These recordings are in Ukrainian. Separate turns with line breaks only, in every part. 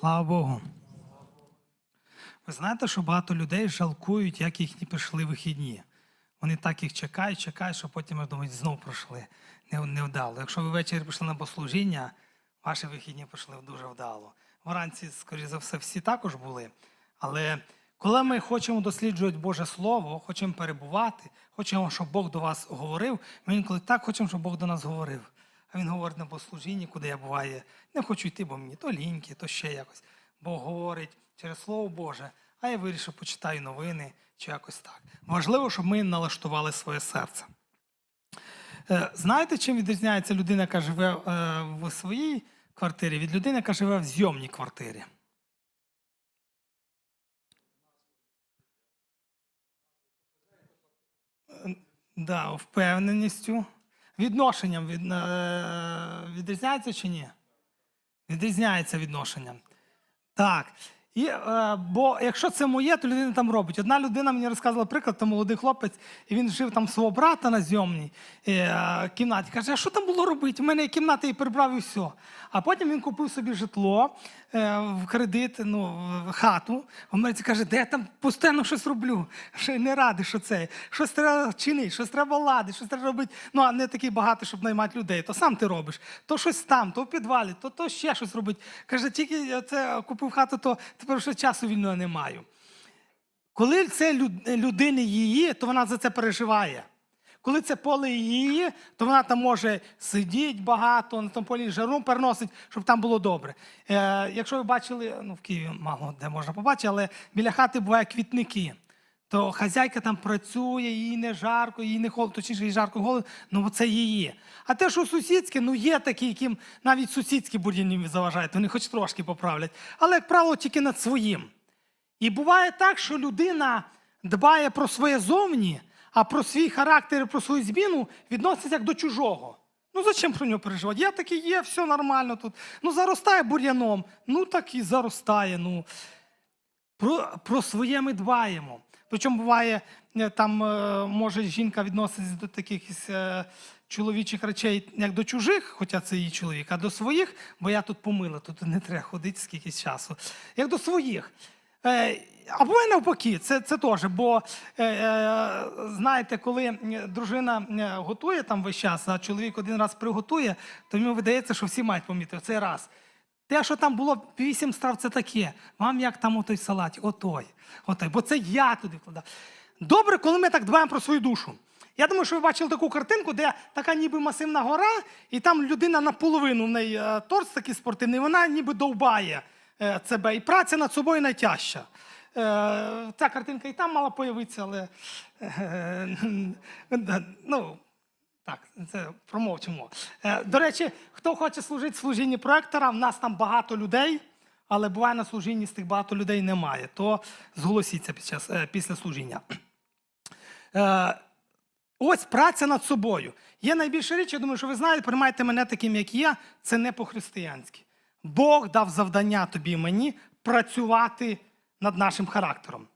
Слава Богу. Ви знаєте, що багато людей жалкують, як їхні прийшли вихідні. Вони так їх чекають, чекають, що потім думають, знов пройшли. Не, не. Якщо ви ввечері прийшли на послужіння, ваші вихідні пройшли дуже вдало. Вранці, скоріш за все, всі також були. Але коли ми хочемо досліджувати Боже Слово, хочемо перебувати, хочемо, щоб Бог до вас говорив, ми інколи так хочемо, щоб Бог до нас говорив. А він говорить на послужінні, куди я буває, не хочу йти, бо мені то ліньки, то ще якось. Бог говорить через Слово Боже, а я вирішив, почитаю новини чи якось так. Важливо, щоб ми налаштували своє серце. Е, Знаєте, чим відрізняється людина, яка живе е, в своїй квартирі, від людини, яка живе в зйомній квартирі? Е, Да, впевненістю. Відношенням від, е, відрізняється чи ні? Відрізняється відношенням. Так. І, е, бо якщо це моє, то людина там робить. Одна людина мені розказувала приклад, то молодий хлопець, і він жив там свого брата на зйомній е, кімнаті. Каже, а що там було робити? У мене є кімната і прибрав і все. А потім він купив собі житло в кредит, ну, в хату. В Америці каже, де я там постійно щось роблю. Ще не радий, що це. Щось треба чинити, щось треба ладити, щось треба робити. Ну, а не такий багатий, щоб наймати людей. То сам ти робиш. То щось там, то в підвалі, то, то ще щось робить. Каже, тільки я це купив хату, то тепер вже часу вільного не маю. Коли це люд- людини її, то вона за це переживає. Коли це поле її, то вона там може сидіти багато, на тому полі жару переносить, щоб там було добре. Е, якщо ви бачили, ну в Києві мало де можна побачити, але біля хати бувають квітники. То хазяйка там працює, їй не жарко, їй не холодно, точніше, їй жарко голод, ну це її. А те, що сусідське, ну є такі, яким навіть сусідські бур'яні заважають, вони хоч трошки поправлять. Але, як правило, тільки над своїм. І буває так, що людина дбає про своє зовні, а про свій характер і про свою зміну відноситься як до чужого. Ну зачем про нього переживати? Я такий є, все нормально тут. Ну заростає бур'яном, ну так і заростає. Ну. Про, про своє ми дбаємо. Причому буває, е, там е, може жінка відноситися до таких е, чоловічих речей, як до чужих, хоча це її чоловік, а до своїх, бо я тут помила, тут не треба ходити скільки часу. Як до своїх. Е, А буває навпаки, це, це теж. Бо е, е, знаєте, коли дружина готує там весь час, а чоловік один раз приготує, то йому видається, що всі мають помітити цей раз. Те, що там було вісім страв, це таке. Вам як там отой салат? Отой. Отой. Бо це я туди вкладав. Добре, коли ми так дбаємо про свою душу. Я думаю, що ви бачили таку картинку, де така ніби масивна гора, і там людина наполовину в неї е, торс такий спортивний, вона ніби довбає е, себе. І праця над собою найтяжча. Е, Ця картинка і там мала появитися, але е, ну, так, це промовчимо. Е, До речі, хто хоче служити в служінні проектора, в нас там багато людей, але буває на служінні з тих багато людей немає. То зголосіться під час, е, після служіння. Е, Ось праця над собою. Є найбільша річ, я думаю, що ви знаєте, приймайте мене таким, як є, це не по-християнськи. Бог дав завдання тобі і мені працювати над нашим характером.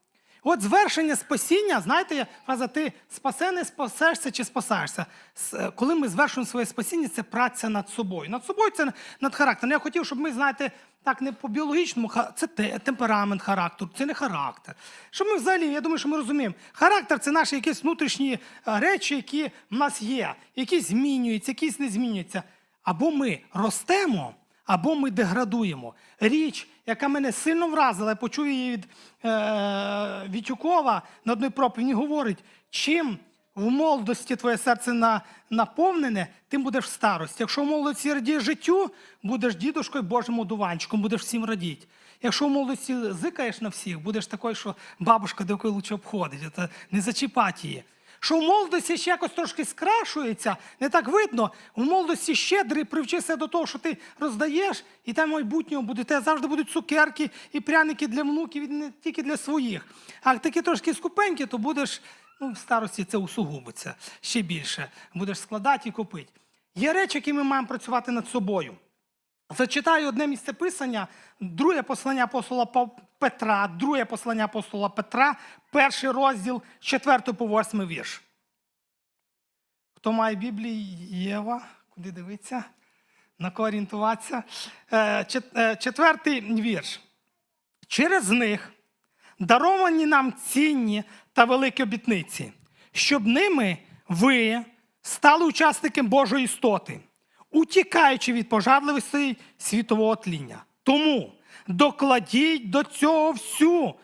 От звершення спасіння, знаєте, фраза ти спасений, спасешся чи спасаєшся. Е, Коли ми звершуємо своє спасіння, це праця над собою. Над собою це над характером. Я хотів, щоб ми, знаєте, так не по біологічному, це темперамент характеру, це не характер. Щоб ми взагалі, я думаю, що ми розуміємо, характер це наші якісь внутрішні е, речі, які в нас є, які змінюються, якісь не змінюються. Або ми ростемо, або ми деградуємо. Річ, яка мене сильно вразила, я почув її від е, Вітюкова на одній проповіді, він говорить, чим в молодості твоє серце на, наповнене, тим будеш в старості. Якщо в молодості радієш життю, будеш дідушкою Божим одуванчиком, будеш всім радіти. Якщо в молодості зикаєш на всіх, будеш такою, що бабушка до якої лучше обходить, це не зачіпати її що в молодості ще якось трошки скрашується, не так видно. В молодості щедрий, привчися до того, що ти роздаєш, і там майбутнього буде. Те завжди будуть цукерки і пряники для внуків, і не тільки для своїх. А такі трошки скупенькі, то будеш, ну, в старості це усугубиться ще більше. Будеш складати і купити. Є речі, які ми маємо працювати над собою. Зачитаю одне місце писання, друге послання апостола Петра, друге послання апостола Петра, перший розділ, 4 по 8 вірш. Хто має Біблії, Єва, куди дивиться? на кого орієнтуватися. Е, е, Четвертий вірш. Через них даровані нам цінні та великі обітниці, щоб ними ви стали учасниками Божої істоти, утікаючи від пожадливості світового тління. Тому докладіть до цього всю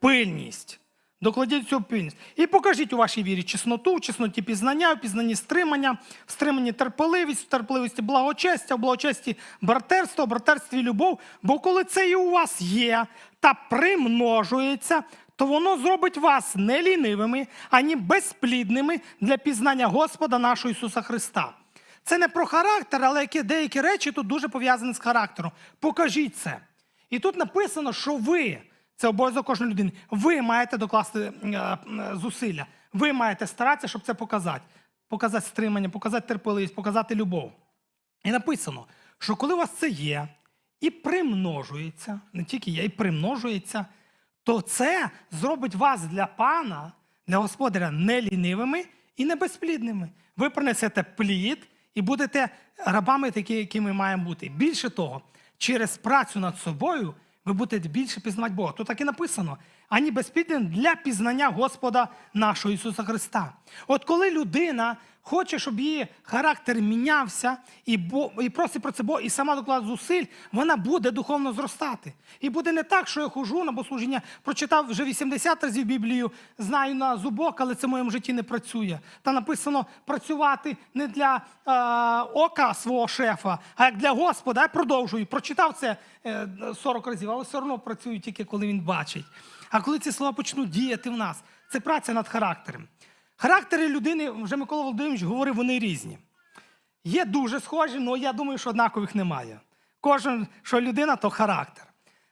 пильність. Докладіть цю пильність. І покажіть у вашій вірі чесноту, в чесноті пізнання, в пізнанні стримання, в стриманні терпеливість, в терпеливості благочестя, в благочесті братерство, в братерстві любов. Бо коли це і у вас є та примножується, то воно зробить вас не лінивими, ані безплідними для пізнання Господа нашого Ісуса Христа. Це не про характер, але які- деякі речі тут дуже пов'язані з характером. Покажіть це. І тут написано, що ви, це обов'язок кожної людини, ви маєте докласти е, зусилля. Ви маєте старатися, щоб це показати. Показати стримання, показати терпеливість, показати любов. І написано, що коли у вас це є і примножується, не тільки є, і примножується, то це зробить вас для пана, для господаря не лінивими і не безплідними. Ви принесете плід і будете рабами такі, які ми маємо бути. Більше того, через працю над собою ви будете більше пізнавати Бога. Тут так і написано: ані безпідним для пізнання Господа нашого Ісуса Христа. От коли людина хоче, щоб її характер мінявся і, бо, і просить про це Бога, і сама доклад зусиль, вона буде духовно зростати. І буде не так, що я хожу на богослужіння, прочитав вже 80 разів Біблію, знаю на зубок, але це в моєму житті не працює. Та написано працювати не для е, ока свого шефа, а як для Господа. Я продовжую. Прочитав це е, 40 разів, але все одно працюю тільки коли він бачить. А коли ці слова почнуть діяти в нас, це праця над характером. Характери людини, вже Микола Володимирович говорив, вони різні. Є дуже схожі, але я думаю, що однакових немає. Кожен, що людина, то характер.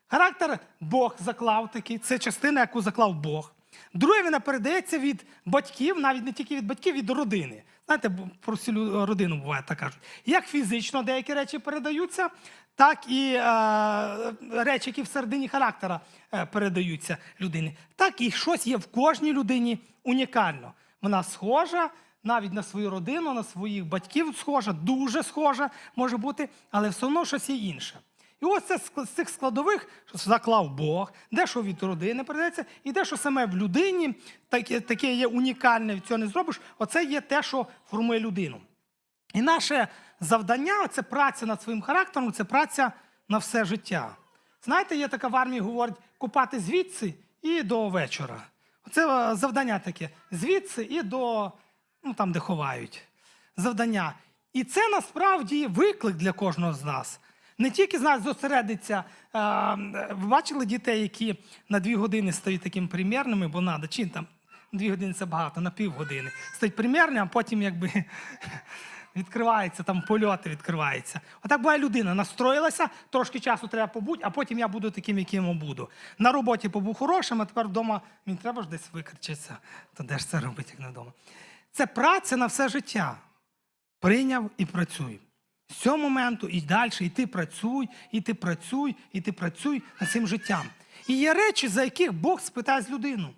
Характер Бог заклав такий, це частина, яку заклав Бог. Друге, вона передається від батьків, навіть не тільки від батьків, від родини. Знаєте, про всю родину буває так кажуть. Як фізично деякі речі передаються, так і е, речі, які всередині характера е, передаються людині. Так і щось є в кожній людині унікально. Вона схожа навіть на свою родину, на своїх батьків схожа, дуже схожа може бути, але все одно щось є інше. І ось це з цих складових, що заклав Бог, дещо від родини передається, і дещо саме в людині, таке, таке є унікальне, від цього не зробиш. Оце є те, що формує людину. І наше завдання це праця над своїм характером, це праця на все життя. Знаєте, є така в армії, говорить, купати звідси і до вечора. Це е, завдання таке: звідси і до ну, там, де ховають. Завдання. І це насправді виклик для кожного з нас. Не тільки з нас зосередиться. е, Ви бачили дітей, які на дві години стають такими примірними, бо треба, чи там дві години це багато, на півгодини. Стають примірними, а потім якби відкривається, там польоти відкриваються. Отак буває людина, настроїлася, трошки часу треба побути, а потім я буду таким, яким буду. На роботі побув хорошим, а тепер вдома мені треба ж десь викричатися. То де ж це робити, як не вдома? Це праця на все життя. Прийняв і працюй. З цього моменту і далі, і ти працюй, і ти працюй, і ти працюй над цим життям. І є речі, за яких Бог спитає з людину.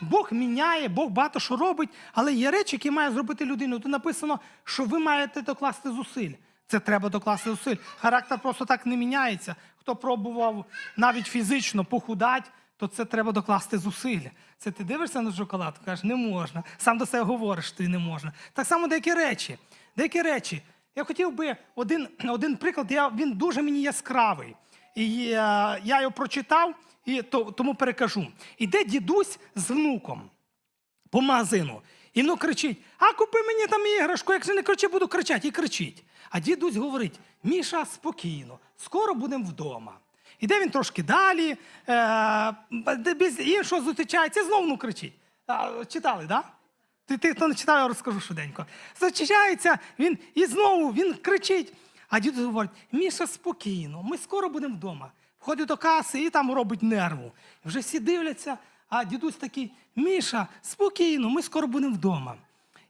Бог міняє, Бог багато що робить, але є речі, які має зробити людину. Тут написано, що ви маєте докласти зусиль. Це треба докласти зусиль. Характер просто так не міняється. Хто пробував навіть фізично похудати, то це треба докласти зусиль. Це ти дивишся на шоколад, кажеш, не можна. Сам до себе говориш, ти не можна. Так само деякі речі. Деякі речі. Я хотів би один, один приклад, я, він дуже мені яскравий. І е, я його прочитав і то, тому перекажу. Іде дідусь з внуком по магазину. І внук кричить: А купи мені там іграшку, якщо не кричи, буду кричати. І кричить. А дідусь говорить: Міша, спокійно, скоро будемо вдома. Іде він трошки далі, е, без іншого зустрічається, знову внук кричить. А, читали, так? Да? Ти, ти хто не читав, я розкажу швиденько. Зачищається, він і знову він кричить. А дідусь говорить: Міша, спокійно, ми скоро будемо вдома. Входить до каси і там робить нерву. Вже всі дивляться, а дідусь такий: Міша, спокійно, ми скоро будемо вдома.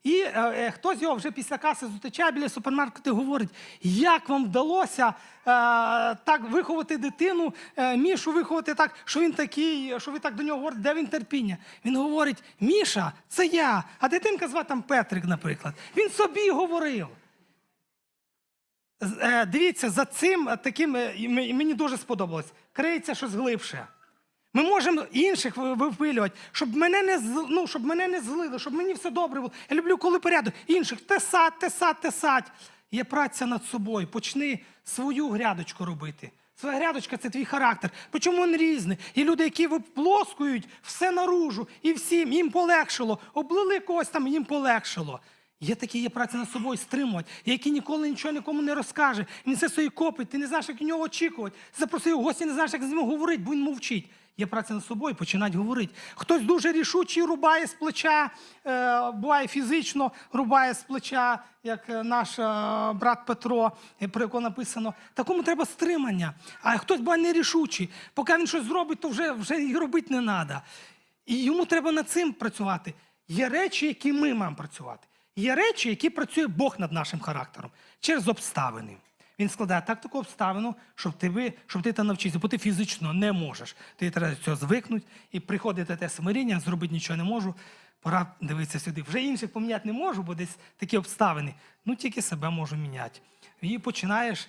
І е, е, хтось його вже після каси зустрічає біля супермаркету і говорить, як вам вдалося е, так виховати дитину, е, Мішу виховати так, що він такий, що ви так до нього говорите, де він терпіння. Він говорить: Міша, це я, а дитинка звати там Петрик, наприклад. Він собі говорив. Е, Дивіться, за цим е, таким е, мені дуже сподобалось. Криється щось глибше. Ми можемо інших випилювати, щоб мене не ну, щоб мене не злили, щоб мені все добре було. Я люблю, коли порядок. Інших тесать, тесать, тесать. Є праця над собою. Почни свою грядочку робити. Своя грядочка це твій характер. Причому він різний. І люди, які виплоскують все наружу, і всім їм полегшило, облили когось там, їм полегшило. Є такі, є праця над собою стримувати, які ніколи нічого нікому не розкаже. Він все свої копить, ти не знаєш, як у нього очікувати. Запросив в гості, не знаєш, як з ним говорити, бо він мовчить. Є праця над собою, починать говорити. Хтось дуже рішучий рубає з плеча, е, буває фізично рубає з плеча, як е, наш е, брат Петро, про якого написано. Такому треба стримання. А хтось буває нерішучий. Поки він щось зробить, то вже, вже і робити не треба. І йому треба над цим працювати. Є речі, які ми маємо працювати. Є речі, які працює Бог над нашим характером через обставини. Він складає так таку обставину, щоб ти, ви, щоб ти та навчився, бо ти фізично не можеш. Ти треба цього звикнути і приходити те смиріння, зробити нічого не можу. Пора дивитися сюди. Вже інших поміняти не можу, бо десь такі обставини. Ну тільки себе можу міняти. І починаєш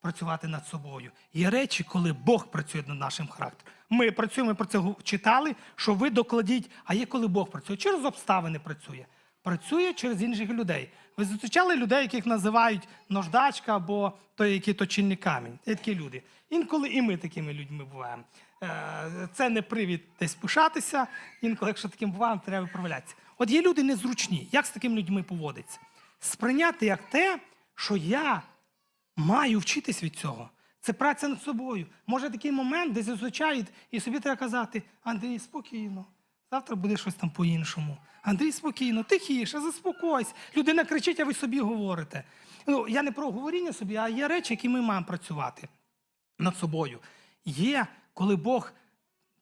працювати над собою. Є речі, коли Бог працює над нашим характером. Ми працюємо, ми про це читали, що ви докладіть. А є коли Бог працює. Через обставини працює. Працює через інших людей. Ви зустрічали людей, яких називають нождачка або той, який точильний камінь. Є такі люди. Інколи і ми такими людьми буваємо. Е, Це не привід десь пишатися. Інколи, якщо таким буваємо, треба виправлятися. От є люди незручні. Як з такими людьми поводиться? Сприйняти як те, що я маю вчитись від цього. Це праця над собою. Може такий момент, де зустрічають, і собі треба казати: Андрій, спокійно, завтра буде щось там по-іншому. Андрій, спокійно, тихіше, заспокойся. Людина кричить, а ви собі говорите. Ну, я не про говоріння собі, а є речі, які ми маємо працювати над собою. Є, коли Бог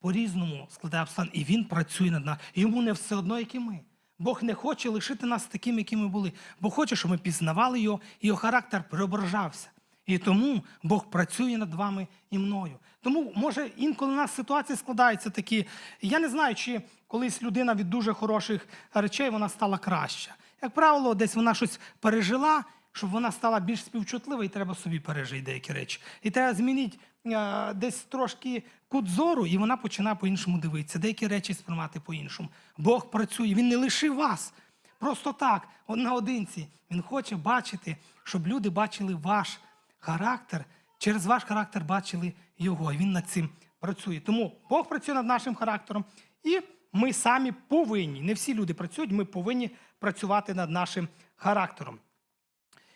по-різному складає обставини, і він працює над нами. Йому не все одно, як і ми. Бог не хоче лишити нас такими, які ми були. Бог хоче, щоб ми пізнавали його, і його характер преображався. І тому Бог працює над вами і мною. Тому, може, інколи у нас ситуації складаються такі. Я не знаю, чи колись людина від дуже хороших речей вона стала краща. Як правило, десь вона щось пережила, щоб вона стала більш співчутлива, і треба собі пережити деякі речі. І треба змінити е, десь трошки кут зору, і вона починає по-іншому дивитися, деякі речі сприймати по-іншому. Бог працює, він не лишив вас. Просто так, наодинці. Він хоче бачити, щоб люди бачили ваш характер, через ваш характер бачили його. І він над цим працює. Тому Бог працює над нашим характером, і ми самі повинні. Не всі люди працюють, ми повинні працювати над нашим характером.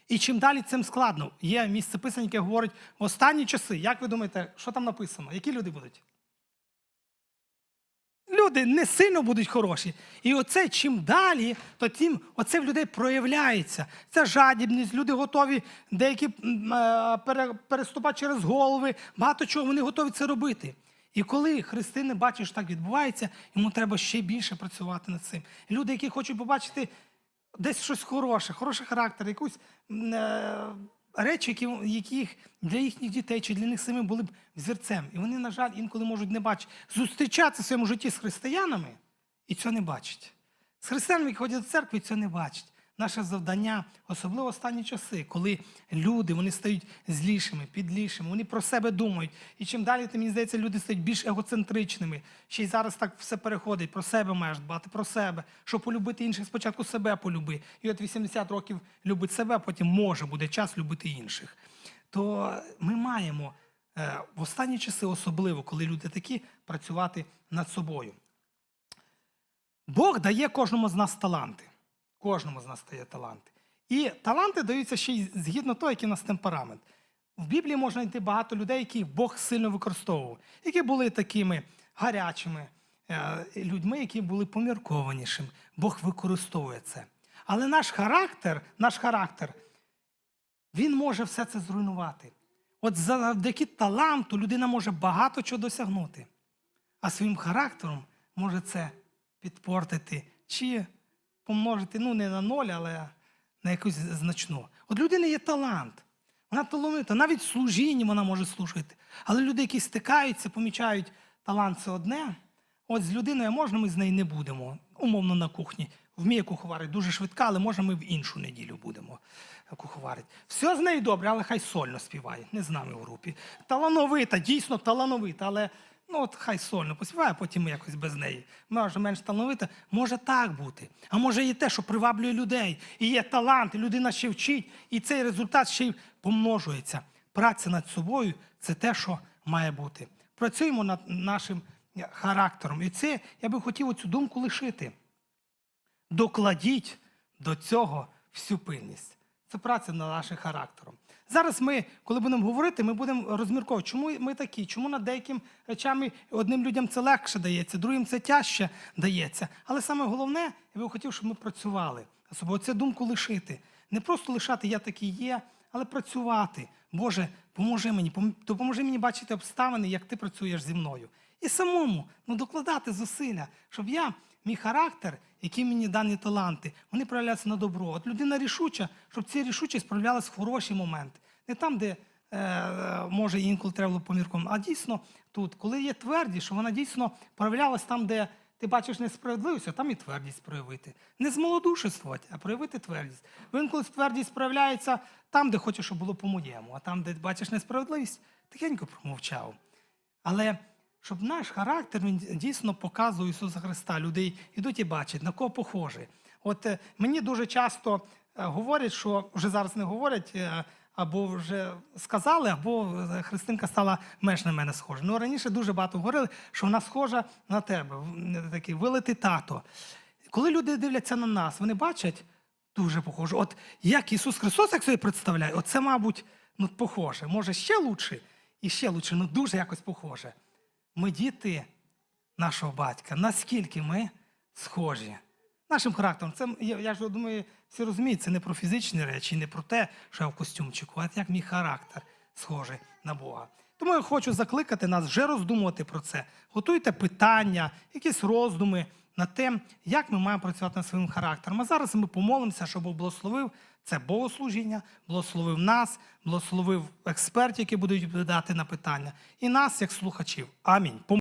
І чим далі, цим складно. Є місце писання, яке говорить в останні часи. Як ви думаєте, що там написано? Які люди будуть? Люди не сильно будуть хороші. І оце чим далі, то тим оце в людей проявляється. Це жадібність, люди готові деякі е, переступати через голови, багато чого вони готові це робити. І коли христини бачать, що так відбувається, йому треба ще більше працювати над цим. Люди, які хочуть побачити десь щось хороше, хороший характер, якусь е, речі, які, яких для їхніх дітей чи для них самих були б взірцем. І вони, на жаль, інколи можуть не бачити. Зустрічатися в своєму житті з християнами і цього не бачать. З християнами, які ходять до церкви, і цього не бачать. Наше завдання, особливо останні часи, коли люди вони стають злішими, підлішими, вони про себе думають. І чим далі, тим мені здається, люди стають більш егоцентричними. Ще й зараз так все переходить. Про себе маєш дбати, про себе. Щоб полюбити інших, спочатку себе полюби. І от 80 років любить себе, потім може буде час любити інших. То ми маємо е, в останні часи, особливо, коли люди такі, працювати над собою. Бог дає кожному з нас таланти. Кожному з нас дає таланти. І таланти даються ще й згідно того, який у нас темперамент. В Біблії можна знайти багато людей, яких Бог сильно використовував, які були такими гарячими е, людьми, які були поміркованішими. Бог використовує це. Але наш характер, наш характер, він може все це зруйнувати. От завдяки таланту людина може багато чого досягнути, а своїм характером може це підпортити чи помножити ну, не на ноль, але на якусь значну. От людини є талант. Вона талановита, навіть служінні вона може служити. Але люди, які стикаються, помічають талант це одне. От з людиною можна, ми з нею не будемо, умовно на кухні. вміє куховарити, дуже швидка, але може ми в іншу неділю будемо куховарити. Все з нею добре, але хай сольно співає, не з нами в групі. Талановита, дійсно талановита, але ну от хай сольно поспіває, а потім ми якось без неї. Може менш талановита, може так бути. А може і те, що приваблює людей, і є талант, і людина ще вчить, і цей результат ще й помножується. Праця над собою це те, що має бути. Працюємо над нашим е, характером. І це я би хотів оцю думку лишити. Докладіть до цього всю пильність. Це праця над нашим характером. Зараз ми, коли будемо говорити, ми будемо розмірковувати, чому ми такі, чому над деякими речами одним людям це легше дається, другим це тяжче дається. Але саме головне, я би хотів, щоб ми працювали. Особливо цю думку лишити. Не просто лишати я такий є, але працювати. Боже, поможи мені, допоможи мені бачити обставини, як ти працюєш зі мною. І самому ну, докладати зусилля, щоб я, мій характер, які мені дані таланти, вони проявляються на добро. От людина рішуча, щоб ці рішучість проявлялась в хороші моменти. Не там, де е, може інколи треба було помірком, а дійсно тут, коли є твердість, що вона дійсно проявлялась там, де ти бачиш несправедливість, а там і твердість проявити. Не змолодушествувати, а проявити твердість. Бо інколи твердість проявляється там, де хочеш, щоб було по-моєму, а там, де бачиш несправедливість, тихенько промовчав. Але щоб наш характер він дійсно показує Ісуса Христа, людей ідуть і бачать, на кого похожий. От е, мені дуже часто е, говорять, що вже зараз не говорять, е, або вже сказали, або Христинка стала менш на мене схожа. Ну раніше дуже багато говорили, що вона схожа на тебе, такий вилитий тато. Коли люди дивляться на нас, вони бачать дуже похоже. От як Ісус Христос як собі представляє, оце, мабуть, ну, похоже. Може, ще лучше і ще лучше, ну дуже якось похоже. Ми діти нашого батька. Наскільки ми схожі? Нашим характером. Це я, я ж думаю, всі розуміють, це не про фізичні речі, не про те, що я в костюмчику, а як мій характер схожий на Бога. Тому я хочу закликати нас вже роздумувати про це. Готуйте питання, якісь роздуми над те, як ми маємо працювати над своїм характером. А зараз ми помолимося, щоб Бог благословив це богослужіння, благословив нас, благословив експертів, які будуть відповідати на питання, і нас, як слухачів. Амінь.